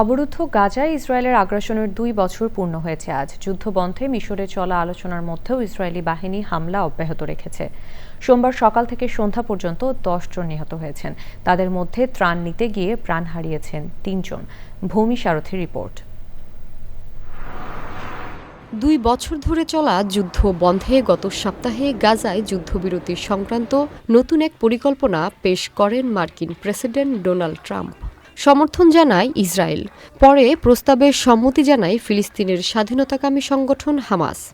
অবরুদ্ধ গাজায় ইসরায়েলের আগ্রাসনের দুই বছর পূর্ণ হয়েছে আজ। যুদ্ধবন্ধে মিশরে চলা আলোচনার মধ্যেও ইসরায়েলি বাহিনী হামলা অব্যাহত রেখেছে। সোমবার সকাল থেকে সন্ধ্যা পর্যন্ত দশ জন নিহত হয়েছেন। তাদের মধ্যে ত্রাণ নিতে গিয়ে প্রাণ হারিয়েছেন তিনজন। ভূমি সারথী রিপোর্ট। দুই বছর ধরে চলা যুদ্ধ বন্ধে গত সপ্তাহে গাজায় যুদ্ধবিরতি সংক্রান্ত নতুন এক পরিকল্পনা পেশ করেন মার্কিন প্রেসিডেন্ট ডোনাল্ড ট্রাম্প। সমর্থন জানায় ইসরায়েল। পরে প্রস্তাবে সম্মতি জানায় ফিলিস্তিনের স্বাধীনতাকামী সংগঠন হামাস।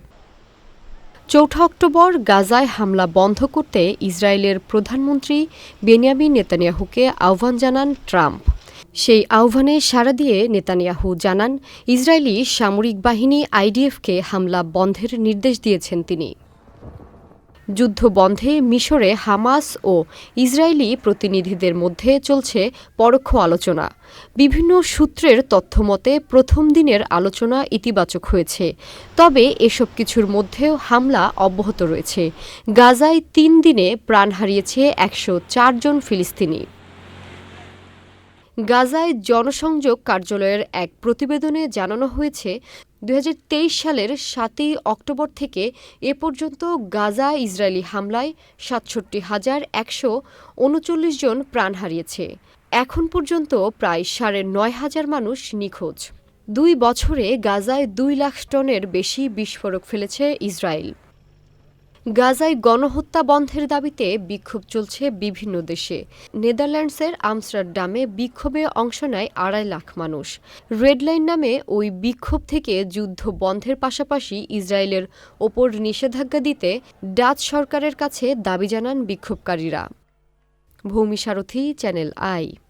চৌঠা অক্টোবর গাজায় হামলা বন্ধ করতে ইসরায়েলের প্রধানমন্ত্রী বেনিয়ামিন নেতানিয়াহুকে আহ্বান জানান ট্রাম্প। সেই আহ্বানে সাড়া দিয়ে নেতানিয়াহু জানান, ইসরায়েলি সামরিক বাহিনী আইডিএফকে হামলা বন্ধের নির্দেশ দিয়েছেন তিনি। যুদ্ধ বন্ধে মিশরে হামাস ও ইসরায়েলি প্রতিনিধিদের মধ্যে চলছে পরোক্ষ আলোচনা। বিভিন্ন সূত্রের তথ্যমতে প্রথম দিনের আলোচনা ইতিবাচক হয়েছে। তবে এসব কিছুর মধ্যেও হামলা অব্যাহত রয়েছে। গাজায় তিন দিনে প্রাণ হারিয়েছে একশো জন ফিলিস্তিনি। গাজায় জনসংযোগ কার্যালয়ের এক প্রতিবেদনে জানানো হয়েছে দু হাজার তেইশ সালের সাতই অক্টোবর থেকে এ পর্যন্ত গাজা ইসরায়েলি হামলায় সাতষট্টি হাজার একশো উনচল্লিশ জন প্রাণ হারিয়েছে। এখন পর্যন্ত প্রায় সাড়ে নয় হাজার মানুষ নিখোঁজ। দুই বছরে গাজায় দুই লাখ টনের বেশি বিস্ফোরক ফেলেছে ইসরায়েল। গাজায় গণহত্যা বন্ধের দাবিতে বিক্ষোভ চলছে বিভিন্ন দেশে। নেদারল্যান্ডসের আমস্টারডামে বিক্ষোভে অংশ নেয় আড়াই লাখ মানুষ। রেডলাইন নামে ওই বিক্ষোভ থেকে যুদ্ধ বন্ধের পাশাপাশি ইসরায়েলের ওপর নিষেধাজ্ঞা দিতে ডাচ সরকারের কাছে দাবি জানান বিক্ষোভকারীরা। ভূমি সারথী, চ্যানেল আই।